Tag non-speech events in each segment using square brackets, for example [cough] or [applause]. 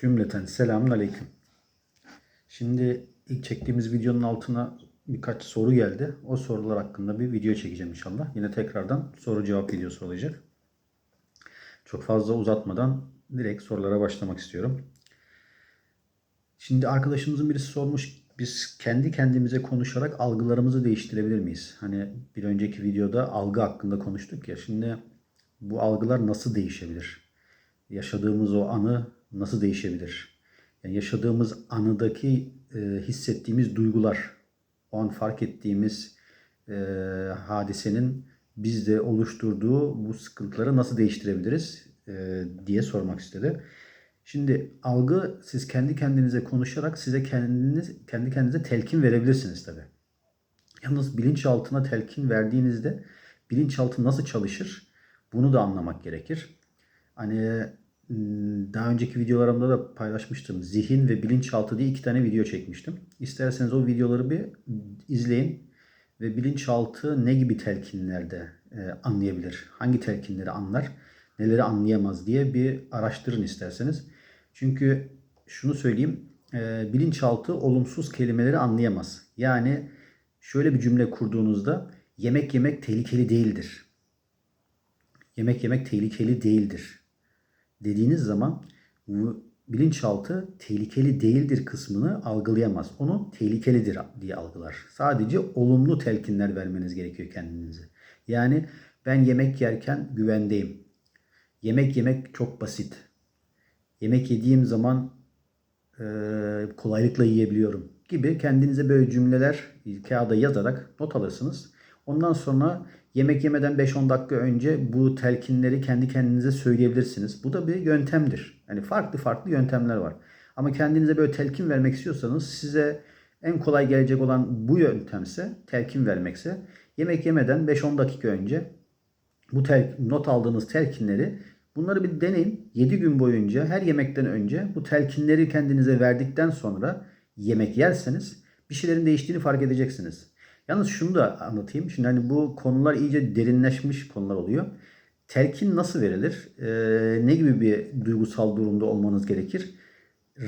Cümleten selamun aleyküm. Şimdi ilk çektiğimiz videonun altına birkaç soru geldi. O sorular hakkında bir video çekeceğim inşallah. Yine tekrardan soru cevap videosu olacak. Çok fazla uzatmadan direkt sorulara başlamak istiyorum. Şimdi arkadaşımızın birisi sormuş biz kendi kendimize konuşarak algılarımızı değiştirebilir miyiz? Hani bir önceki videoda algı hakkında konuştuk ya. Şimdi bu algılar nasıl değişebilir? Yaşadığımız o anı nasıl değişebilir? Yani yaşadığımız anıdaki e, hissettiğimiz duygular, o an fark ettiğimiz e, hadisenin bizde oluşturduğu bu sıkıntıları nasıl değiştirebiliriz e, diye sormak istedi. Şimdi algı siz kendi kendinize konuşarak size kendiniz kendi kendinize telkin verebilirsiniz tabi. Yalnız bilinçaltına telkin verdiğinizde bilinçaltı nasıl çalışır bunu da anlamak gerekir. Hani daha önceki videolarımda da paylaşmıştım. Zihin ve bilinçaltı diye iki tane video çekmiştim. İsterseniz o videoları bir izleyin ve bilinçaltı ne gibi telkinlerde e, anlayabilir? Hangi telkinleri anlar? Neleri anlayamaz diye bir araştırın isterseniz. Çünkü şunu söyleyeyim. E, bilinçaltı olumsuz kelimeleri anlayamaz. Yani şöyle bir cümle kurduğunuzda yemek yemek tehlikeli değildir. Yemek yemek tehlikeli değildir. Dediğiniz zaman bilinçaltı tehlikeli değildir kısmını algılayamaz. Onu tehlikelidir diye algılar. Sadece olumlu telkinler vermeniz gerekiyor kendinize. Yani ben yemek yerken güvendeyim. Yemek yemek çok basit. Yemek yediğim zaman e, kolaylıkla yiyebiliyorum gibi kendinize böyle cümleler kağıda yazarak not alırsınız. Ondan sonra yemek yemeden 5-10 dakika önce bu telkinleri kendi kendinize söyleyebilirsiniz. Bu da bir yöntemdir. Yani farklı farklı yöntemler var. Ama kendinize böyle telkin vermek istiyorsanız size en kolay gelecek olan bu yöntemse, telkin vermekse yemek yemeden 5-10 dakika önce bu tel, not aldığınız telkinleri bunları bir deneyin. 7 gün boyunca her yemekten önce bu telkinleri kendinize verdikten sonra yemek yerseniz bir şeylerin değiştiğini fark edeceksiniz. Yalnız şunu da anlatayım. Şimdi hani bu konular iyice derinleşmiş konular oluyor. Telkin nasıl verilir? Ee, ne gibi bir duygusal durumda olmanız gerekir?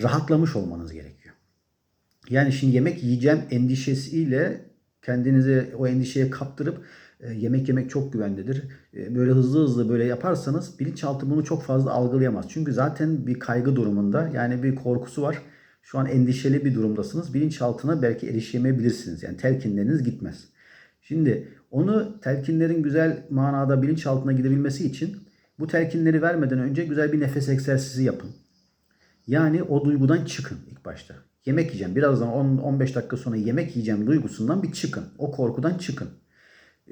Rahatlamış olmanız gerekiyor. Yani şimdi yemek yiyeceğim endişesiyle kendinizi o endişeye kaptırıp e, yemek yemek çok güvendedir. E, böyle hızlı hızlı böyle yaparsanız bilinçaltı bunu çok fazla algılayamaz. Çünkü zaten bir kaygı durumunda yani bir korkusu var. Şu an endişeli bir durumdasınız. Bilinçaltına belki erişemeyebilirsiniz. Yani telkinleriniz gitmez. Şimdi onu telkinlerin güzel manada bilinçaltına gidebilmesi için bu telkinleri vermeden önce güzel bir nefes egzersizi yapın. Yani o duygudan çıkın ilk başta. Yemek yiyeceğim. Birazdan 10-15 dakika sonra yemek yiyeceğim duygusundan bir çıkın. O korkudan çıkın.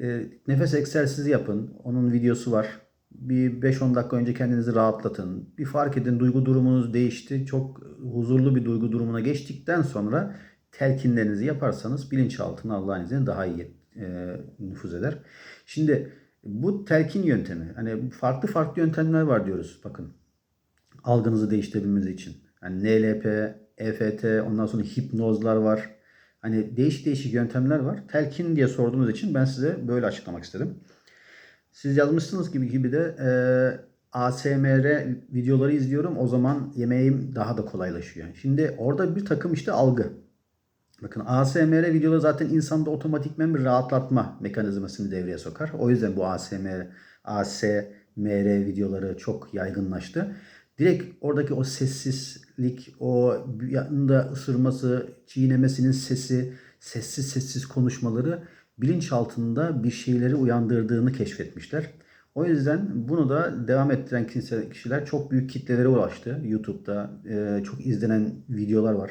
E, nefes egzersizi yapın. Onun videosu var. Bir 5-10 dakika önce kendinizi rahatlatın. Bir fark edin duygu durumunuz değişti. Çok huzurlu bir duygu durumuna geçtikten sonra telkinlerinizi yaparsanız bilinçaltına Allah'ın izniyle daha iyi e, nüfuz eder. Şimdi bu telkin yöntemi. Hani farklı farklı yöntemler var diyoruz. Bakın algınızı değiştirebilmeniz için. Yani NLP, EFT, ondan sonra hipnozlar var. Hani değişik değişik yöntemler var. Telkin diye sorduğunuz için ben size böyle açıklamak istedim. Siz yazmışsınız gibi gibi de e, ASMR videoları izliyorum. O zaman yemeğim daha da kolaylaşıyor. Şimdi orada bir takım işte algı. Bakın ASMR videoları zaten insanda otomatikmen bir rahatlatma mekanizmasını devreye sokar. O yüzden bu ASMR, ASMR videoları çok yaygınlaştı. Direkt oradaki o sessizlik, o yanında ısırması, çiğnemesinin sesi, sessiz sessiz konuşmaları bilinç altında bir şeyleri uyandırdığını keşfetmişler. O yüzden bunu da devam ettiren kişiler çok büyük kitlelere ulaştı. YouTube'da e, çok izlenen videolar var.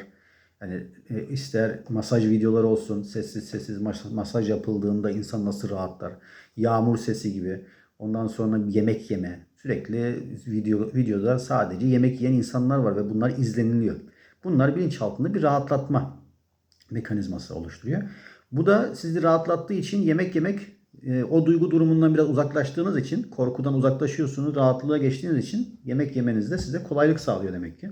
Yani e, ister masaj videoları olsun, sessiz sessiz masaj yapıldığında insan nasıl rahatlar. Yağmur sesi gibi. Ondan sonra yemek yeme. Sürekli video videoda sadece yemek yiyen insanlar var ve bunlar izleniliyor. Bunlar bilinçaltında bir rahatlatma mekanizması oluşturuyor. Bu da sizi rahatlattığı için yemek yemek e, o duygu durumundan biraz uzaklaştığınız için, korkudan uzaklaşıyorsunuz, rahatlığa geçtiğiniz için yemek yemeniz de size kolaylık sağlıyor demek ki.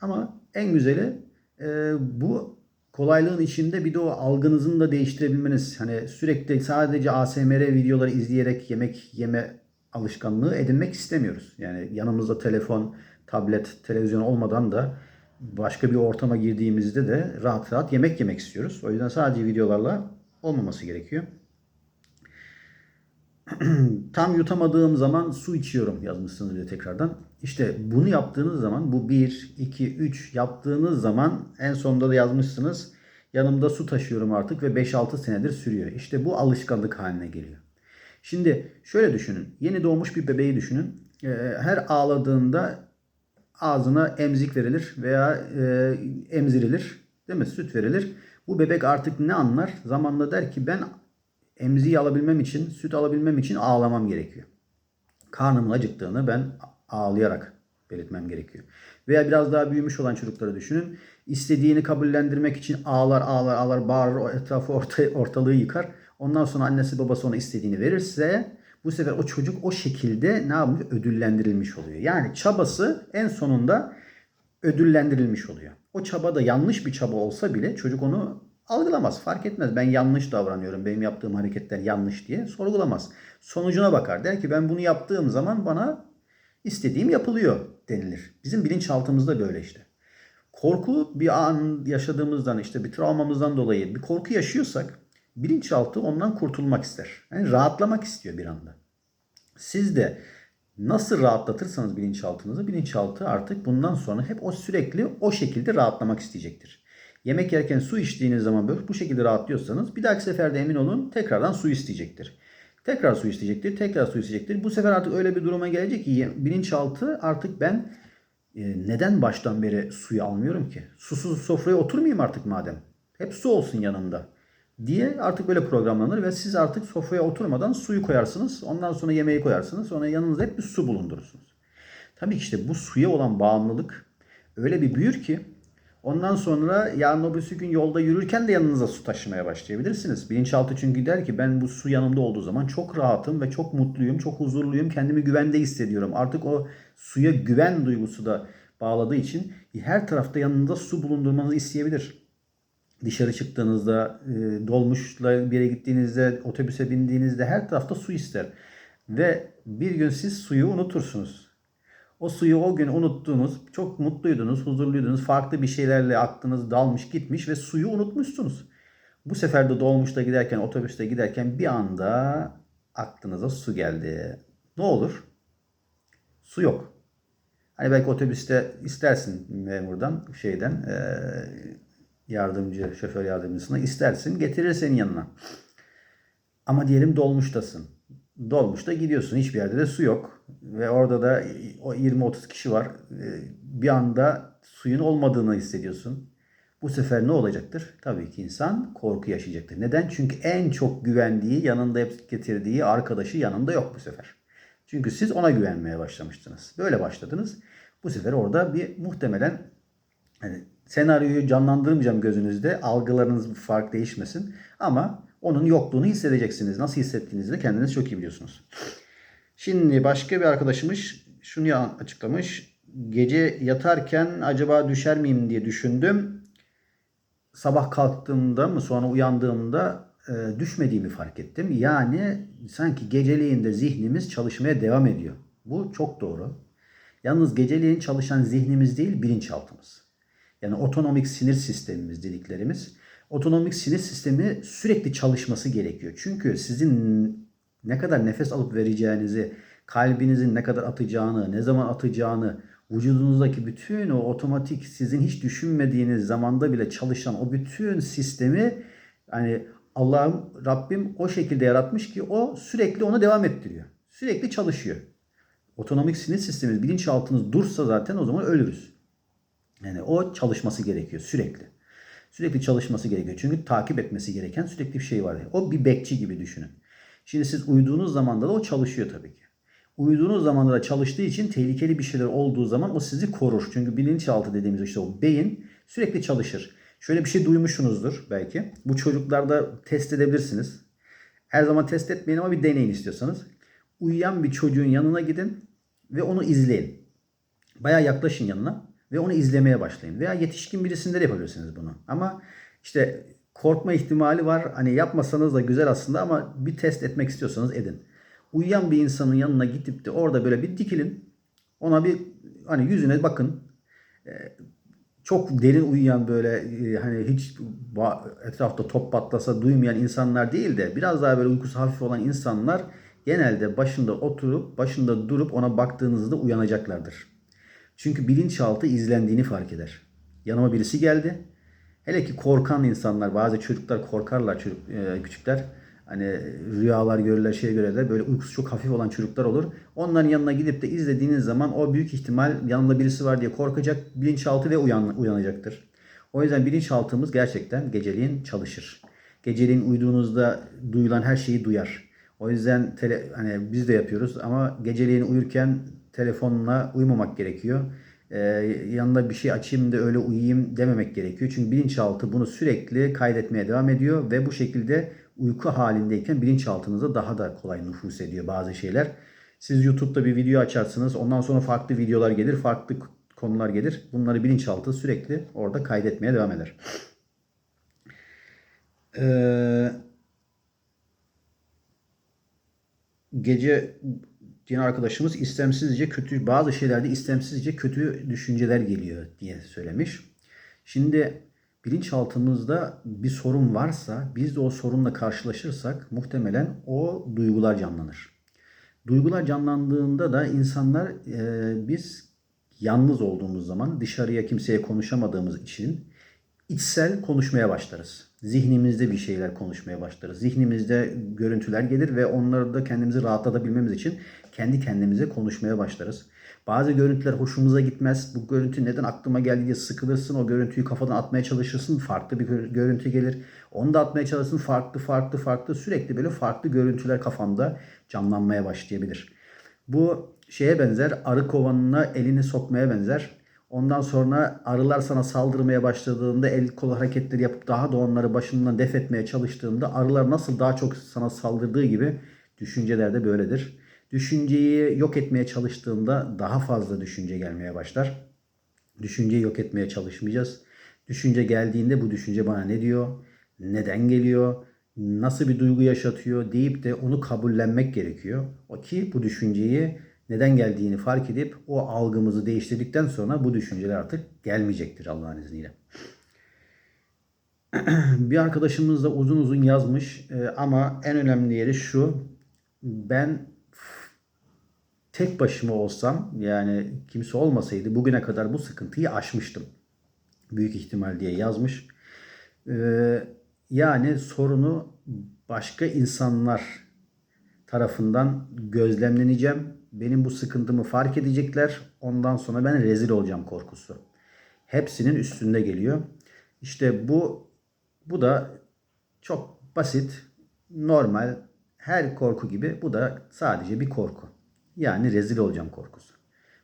Ama en güzeli e, bu kolaylığın içinde bir de o algınızın da değiştirebilmeniz. Hani sürekli sadece ASMR videoları izleyerek yemek yeme alışkanlığı edinmek istemiyoruz. Yani yanımızda telefon, tablet, televizyon olmadan da başka bir ortama girdiğimizde de rahat rahat yemek yemek istiyoruz. O yüzden sadece videolarla olmaması gerekiyor. [clears throat] Tam yutamadığım zaman su içiyorum yazmışsınız bir de tekrardan. İşte bunu yaptığınız zaman bu 1, 2, 3 yaptığınız zaman en sonunda da yazmışsınız. Yanımda su taşıyorum artık ve 5-6 senedir sürüyor. İşte bu alışkanlık haline geliyor. Şimdi şöyle düşünün. Yeni doğmuş bir bebeği düşünün. Ee, Her ağladığında ağzına emzik verilir veya e, emzirilir. Değil mi? Süt verilir. Bu bebek artık ne anlar? Zamanla der ki ben emziği alabilmem için, süt alabilmem için ağlamam gerekiyor. Karnımın acıktığını ben ağlayarak belirtmem gerekiyor. Veya biraz daha büyümüş olan çocukları düşünün. İstediğini kabullendirmek için ağlar ağlar ağlar bağırır etrafı orta, ortalığı yıkar. Ondan sonra annesi babası ona istediğini verirse bu sefer o çocuk o şekilde ne yapmış? Ödüllendirilmiş oluyor. Yani çabası en sonunda ödüllendirilmiş oluyor. O çaba da yanlış bir çaba olsa bile çocuk onu algılamaz, fark etmez. Ben yanlış davranıyorum, benim yaptığım hareketler yanlış diye sorgulamaz. Sonucuna bakar. Der ki ben bunu yaptığım zaman bana istediğim yapılıyor denilir. Bizim bilinçaltımızda böyle işte. Korku bir an yaşadığımızdan işte bir travmamızdan dolayı bir korku yaşıyorsak bilinçaltı ondan kurtulmak ister. Yani rahatlamak istiyor bir anda. Siz de nasıl rahatlatırsanız bilinçaltınızı bilinçaltı artık bundan sonra hep o sürekli o şekilde rahatlamak isteyecektir. Yemek yerken su içtiğiniz zaman böyle bu şekilde rahatlıyorsanız bir dahaki seferde emin olun tekrardan su isteyecektir. Tekrar su isteyecektir, tekrar su isteyecektir. Bu sefer artık öyle bir duruma gelecek ki bilinçaltı artık ben e, neden baştan beri suyu almıyorum ki? Susuz sofraya oturmayayım artık madem. Hep su olsun yanımda diye artık böyle programlanır ve siz artık sofraya oturmadan suyu koyarsınız. Ondan sonra yemeği koyarsınız. Sonra yanınızda hep bir su bulundurursunuz. Tabii ki işte bu suya olan bağımlılık öyle bir büyür ki ondan sonra yarın öbürsü gün yolda yürürken de yanınıza su taşımaya başlayabilirsiniz. Bilinçaltı çünkü der ki ben bu su yanımda olduğu zaman çok rahatım ve çok mutluyum, çok huzurluyum, kendimi güvende hissediyorum. Artık o suya güven duygusu da bağladığı için her tarafta yanında su bulundurmanızı isteyebilir dışarı çıktığınızda, e, dolmuşla bir yere gittiğinizde, otobüse bindiğinizde her tarafta su ister. Ve bir gün siz suyu unutursunuz. O suyu o gün unuttuğunuz, çok mutluydunuz, huzurluydunuz, farklı bir şeylerle aklınız dalmış gitmiş ve suyu unutmuşsunuz. Bu sefer de dolmuşta giderken, otobüste giderken bir anda aklınıza su geldi. Ne olur? Su yok. Hani belki otobüste istersin memurdan, şeyden, e, yardımcı, şoför yardımcısına istersin getirir senin yanına. Ama diyelim dolmuştasın. Dolmuşta gidiyorsun hiçbir yerde de su yok. Ve orada da o 20-30 kişi var. Bir anda suyun olmadığını hissediyorsun. Bu sefer ne olacaktır? Tabii ki insan korku yaşayacaktır. Neden? Çünkü en çok güvendiği, yanında hep getirdiği arkadaşı yanında yok bu sefer. Çünkü siz ona güvenmeye başlamıştınız. Böyle başladınız. Bu sefer orada bir muhtemelen yani senaryoyu canlandırmayacağım gözünüzde. Algılarınız fark değişmesin. Ama onun yokluğunu hissedeceksiniz. Nasıl hissettiğinizi de kendiniz çok iyi biliyorsunuz. Şimdi başka bir arkadaşımız şunu açıklamış. Gece yatarken acaba düşer miyim diye düşündüm. Sabah kalktığımda mı sonra uyandığımda e, düşmediğimi fark ettim. Yani sanki geceleyin de zihnimiz çalışmaya devam ediyor. Bu çok doğru. Yalnız geceleyin çalışan zihnimiz değil bilinçaltımız. Yani otonomik sinir sistemimiz dediklerimiz. Otonomik sinir sistemi sürekli çalışması gerekiyor. Çünkü sizin ne kadar nefes alıp vereceğinizi, kalbinizin ne kadar atacağını, ne zaman atacağını, vücudunuzdaki bütün o otomatik sizin hiç düşünmediğiniz zamanda bile çalışan o bütün sistemi hani Allah'ım Rabbim o şekilde yaratmış ki o sürekli onu devam ettiriyor. Sürekli çalışıyor. Otonomik sinir sistemimiz, bilinçaltınız dursa zaten o zaman ölürüz. Yani o çalışması gerekiyor sürekli. Sürekli çalışması gerekiyor. Çünkü takip etmesi gereken sürekli bir şey var. O bir bekçi gibi düşünün. Şimdi siz uyuduğunuz zamanda da o çalışıyor tabii ki. Uyuduğunuz zamanda da çalıştığı için tehlikeli bir şeyler olduğu zaman o sizi korur. Çünkü bilinçaltı dediğimiz işte o beyin sürekli çalışır. Şöyle bir şey duymuşsunuzdur belki. Bu çocuklarda test edebilirsiniz. Her zaman test etmeyin ama bir deneyin istiyorsanız. Uyuyan bir çocuğun yanına gidin ve onu izleyin. Baya yaklaşın yanına ve onu izlemeye başlayın. Veya yetişkin birisinde de yapabilirsiniz bunu. Ama işte korkma ihtimali var. Hani yapmasanız da güzel aslında ama bir test etmek istiyorsanız edin. Uyuyan bir insanın yanına gidip de orada böyle bir dikilin. Ona bir hani yüzüne bakın. Ee, çok derin uyuyan böyle e, hani hiç etrafta top patlasa duymayan insanlar değil de biraz daha böyle uykusu hafif olan insanlar genelde başında oturup başında durup ona baktığınızda uyanacaklardır. Çünkü bilinçaltı izlendiğini fark eder. Yanıma birisi geldi. Hele ki korkan insanlar, bazı çocuklar korkarlar çocuk, e, küçükler. Hani rüyalar görürler, şey görürler. Böyle uykusu çok hafif olan çocuklar olur. Onların yanına gidip de izlediğiniz zaman o büyük ihtimal yanında birisi var diye korkacak, bilinçaltı ve uyan, uyanacaktır. O yüzden bilinçaltımız gerçekten geceliğin çalışır. Geceliğin uyuduğunuzda duyulan her şeyi duyar. O yüzden tele, hani biz de yapıyoruz ama geceliğin uyurken telefonla uyumamak gerekiyor. Ee, yanında bir şey açayım da öyle uyuyayım dememek gerekiyor. Çünkü bilinçaltı bunu sürekli kaydetmeye devam ediyor ve bu şekilde uyku halindeyken bilinçaltınıza daha da kolay nüfus ediyor bazı şeyler. Siz YouTube'da bir video açarsınız. Ondan sonra farklı videolar gelir, farklı konular gelir. Bunları bilinçaltı sürekli orada kaydetmeye devam eder. Ee, gece diyen arkadaşımız istemsizce kötü bazı şeylerde istemsizce kötü düşünceler geliyor diye söylemiş. Şimdi bilinçaltımızda bir sorun varsa biz de o sorunla karşılaşırsak muhtemelen o duygular canlanır. Duygular canlandığında da insanlar e, biz yalnız olduğumuz zaman dışarıya kimseye konuşamadığımız için içsel konuşmaya başlarız. Zihnimizde bir şeyler konuşmaya başlarız. Zihnimizde görüntüler gelir ve onları da kendimizi rahatlatabilmemiz için kendi kendimize konuşmaya başlarız. Bazı görüntüler hoşumuza gitmez. Bu görüntü neden aklıma geldi diye sıkılırsın. O görüntüyü kafadan atmaya çalışırsın. Farklı bir gör- görüntü gelir. Onu da atmaya çalışırsın. Farklı farklı farklı sürekli böyle farklı görüntüler kafanda canlanmaya başlayabilir. Bu şeye benzer. Arı kovanına elini sokmaya benzer. Ondan sonra arılar sana saldırmaya başladığında el kol hareketleri yapıp daha da onları başından def etmeye çalıştığında arılar nasıl daha çok sana saldırdığı gibi düşünceler de böyledir. Düşünceyi yok etmeye çalıştığında daha fazla düşünce gelmeye başlar. Düşünceyi yok etmeye çalışmayacağız. Düşünce geldiğinde bu düşünce bana ne diyor? Neden geliyor? Nasıl bir duygu yaşatıyor deyip de onu kabullenmek gerekiyor. O ki bu düşünceyi neden geldiğini fark edip o algımızı değiştirdikten sonra bu düşünceler artık gelmeyecektir Allah'ın izniyle. [clears throat] bir arkadaşımız da uzun uzun yazmış e, ama en önemli yeri şu. Ben tek başıma olsam yani kimse olmasaydı bugüne kadar bu sıkıntıyı aşmıştım. Büyük ihtimal diye yazmış. Ee, yani sorunu başka insanlar tarafından gözlemleneceğim. Benim bu sıkıntımı fark edecekler. Ondan sonra ben rezil olacağım korkusu. Hepsinin üstünde geliyor. İşte bu bu da çok basit, normal, her korku gibi bu da sadece bir korku. Yani rezil olacağım korkusu.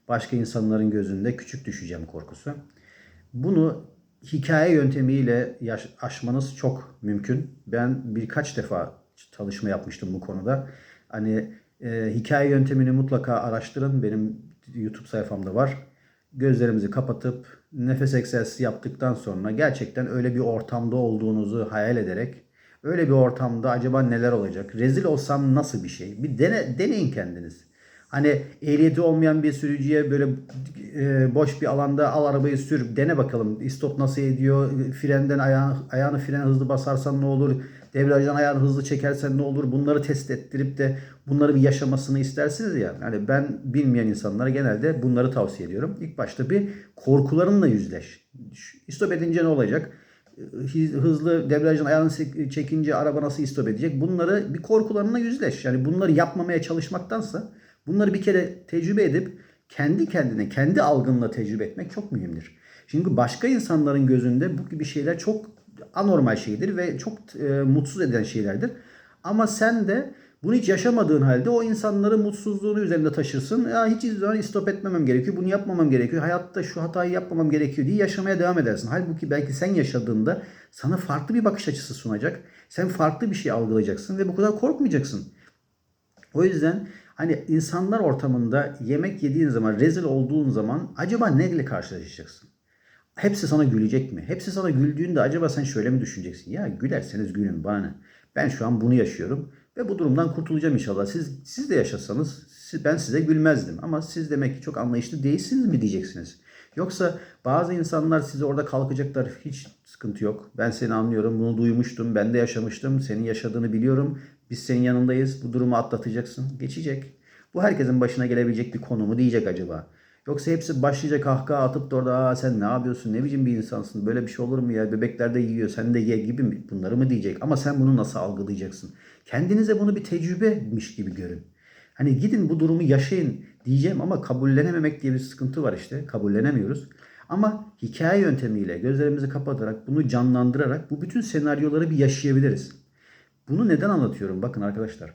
Başka insanların gözünde küçük düşeceğim korkusu. Bunu hikaye yöntemiyle yaş- aşmanız çok mümkün. Ben birkaç defa çalışma yapmıştım bu konuda. Hani e, hikaye yöntemini mutlaka araştırın. Benim YouTube sayfamda var. Gözlerimizi kapatıp nefes egzersizi yaptıktan sonra gerçekten öyle bir ortamda olduğunuzu hayal ederek öyle bir ortamda acaba neler olacak? Rezil olsam nasıl bir şey? Bir dene, deneyin kendiniz. Hani ehliyeti olmayan bir sürücüye böyle e, boş bir alanda al arabayı sür dene bakalım istop nasıl ediyor frenden ayağını, ayağını frene hızlı basarsan ne olur debriyajdan ayağını hızlı çekersen ne olur bunları test ettirip de bunları bir yaşamasını istersiniz ya yani ben bilmeyen insanlara genelde bunları tavsiye ediyorum. İlk başta bir korkularınla yüzleş. İstop edince ne olacak? hızlı debriyajdan ayağını çekince araba nasıl istop edecek? Bunları bir korkularına yüzleş. Yani bunları yapmamaya çalışmaktansa bunları bir kere tecrübe edip kendi kendine, kendi algınla tecrübe etmek çok mühimdir. Çünkü başka insanların gözünde bu gibi şeyler çok anormal şeydir ve çok e, mutsuz eden şeylerdir. Ama sen de bunu hiç yaşamadığın halde o insanların mutsuzluğunu üzerinde taşırsın. Ya hiç zaman istop etmemem gerekiyor. Bunu yapmamam gerekiyor. Hayatta şu hatayı yapmamam gerekiyor diye yaşamaya devam edersin. Halbuki belki sen yaşadığında sana farklı bir bakış açısı sunacak. Sen farklı bir şey algılayacaksın ve bu kadar korkmayacaksın. O yüzden hani insanlar ortamında yemek yediğin zaman, rezil olduğun zaman acaba neyle karşılaşacaksın? Hepsi sana gülecek mi? Hepsi sana güldüğünde acaba sen şöyle mi düşüneceksin? Ya gülerseniz gülün bana ne? Ben şu an bunu yaşıyorum. Ve bu durumdan kurtulacağım inşallah. Siz siz de yaşasanız siz- ben size gülmezdim. Ama siz demek ki çok anlayışlı değilsiniz mi diyeceksiniz. Yoksa bazı insanlar size orada kalkacaklar. Hiç sıkıntı yok. Ben seni anlıyorum. Bunu duymuştum. Ben de yaşamıştım. Senin yaşadığını biliyorum. Biz senin yanındayız. Bu durumu atlatacaksın. Geçecek. Bu herkesin başına gelebilecek bir konu mu diyecek acaba? Yoksa hepsi başlayacak kahkaha atıp da orada Aa, sen ne yapıyorsun ne biçim bir insansın böyle bir şey olur mu ya bebekler de yiyor sen de ye gibi mi bunları mı diyecek ama sen bunu nasıl algılayacaksın? Kendinize bunu bir tecrübemiş gibi görün. Hani gidin bu durumu yaşayın diyeceğim ama kabullenememek diye bir sıkıntı var işte kabullenemiyoruz. Ama hikaye yöntemiyle gözlerimizi kapatarak bunu canlandırarak bu bütün senaryoları bir yaşayabiliriz. Bunu neden anlatıyorum? Bakın arkadaşlar.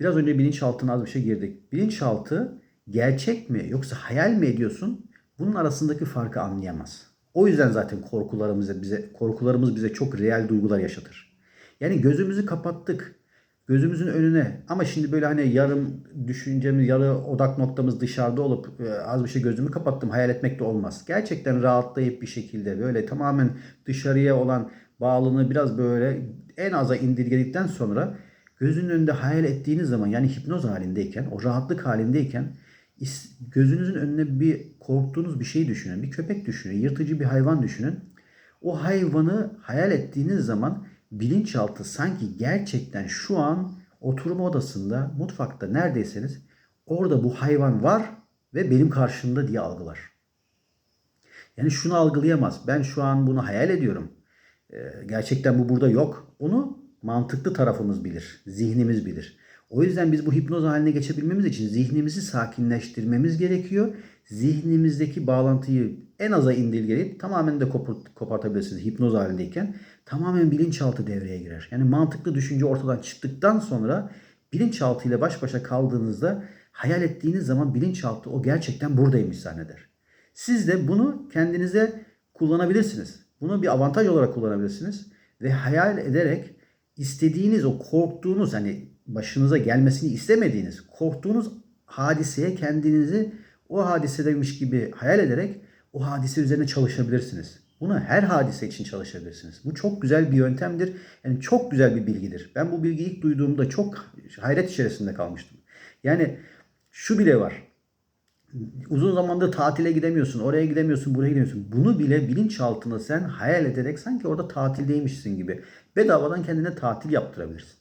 Biraz önce bilinçaltına az bir şey girdik. Bilinçaltı gerçek mi yoksa hayal mi ediyorsun? Bunun arasındaki farkı anlayamaz. O yüzden zaten korkularımız bize korkularımız bize çok real duygular yaşatır. Yani gözümüzü kapattık. Gözümüzün önüne ama şimdi böyle hani yarım düşüncemiz, yarı odak noktamız dışarıda olup e, az bir şey gözümü kapattım hayal etmek de olmaz. Gerçekten rahatlayıp bir şekilde böyle tamamen dışarıya olan bağlılığı biraz böyle en aza indirgedikten sonra gözünün önünde hayal ettiğiniz zaman yani hipnoz halindeyken, o rahatlık halindeyken gözünüzün önüne bir korktuğunuz bir şey düşünün. Bir köpek düşünün, yırtıcı bir hayvan düşünün. O hayvanı hayal ettiğiniz zaman bilinçaltı sanki gerçekten şu an oturma odasında, mutfakta neredeyseniz orada bu hayvan var ve benim karşımda diye algılar. Yani şunu algılayamaz. Ben şu an bunu hayal ediyorum. Ee, gerçekten bu burada yok. Onu mantıklı tarafımız bilir. Zihnimiz bilir. O yüzden biz bu hipnoz haline geçebilmemiz için zihnimizi sakinleştirmemiz gerekiyor. Zihnimizdeki bağlantıyı en aza indirgeyip tamamen de kopart- kopartabilirsiniz hipnoz halindeyken. Tamamen bilinçaltı devreye girer. Yani mantıklı düşünce ortadan çıktıktan sonra bilinçaltı ile baş başa kaldığınızda hayal ettiğiniz zaman bilinçaltı o gerçekten buradaymış zanneder. Siz de bunu kendinize kullanabilirsiniz. Bunu bir avantaj olarak kullanabilirsiniz. Ve hayal ederek istediğiniz o korktuğunuz hani başınıza gelmesini istemediğiniz korktuğunuz hadiseye kendinizi o hadisedeymiş gibi hayal ederek o hadise üzerine çalışabilirsiniz. Bunu her hadise için çalışabilirsiniz. Bu çok güzel bir yöntemdir. Yani çok güzel bir bilgidir. Ben bu bilgiyi ilk duyduğumda çok hayret içerisinde kalmıştım. Yani şu bile var uzun zamandır tatile gidemiyorsun, oraya gidemiyorsun, buraya gidemiyorsun. Bunu bile bilinçaltına sen hayal ederek sanki orada tatildeymişsin gibi bedavadan kendine tatil yaptırabilirsin.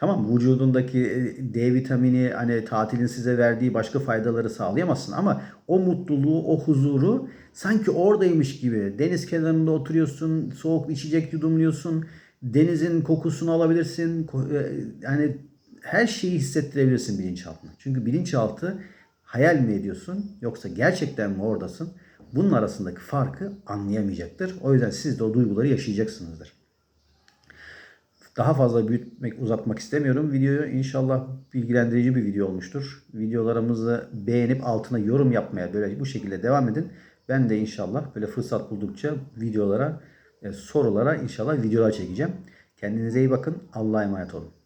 Tamam? Vücudundaki e, D vitamini hani tatilin size verdiği başka faydaları sağlayamazsın ama o mutluluğu, o huzuru sanki oradaymış gibi deniz kenarında oturuyorsun, soğuk içecek yudumluyorsun, denizin kokusunu alabilirsin. E, Yani her şeyi hissettirebilirsin bilinçaltına. Çünkü bilinçaltı hayal mi ediyorsun yoksa gerçekten mi oradasın? Bunun arasındaki farkı anlayamayacaktır. O yüzden siz de o duyguları yaşayacaksınızdır. Daha fazla büyütmek, uzatmak istemiyorum. Videoyu inşallah bilgilendirici bir video olmuştur. Videolarımızı beğenip altına yorum yapmaya böyle bu şekilde devam edin. Ben de inşallah böyle fırsat buldukça videolara, e, sorulara inşallah videolar çekeceğim. Kendinize iyi bakın. Allah'a emanet olun.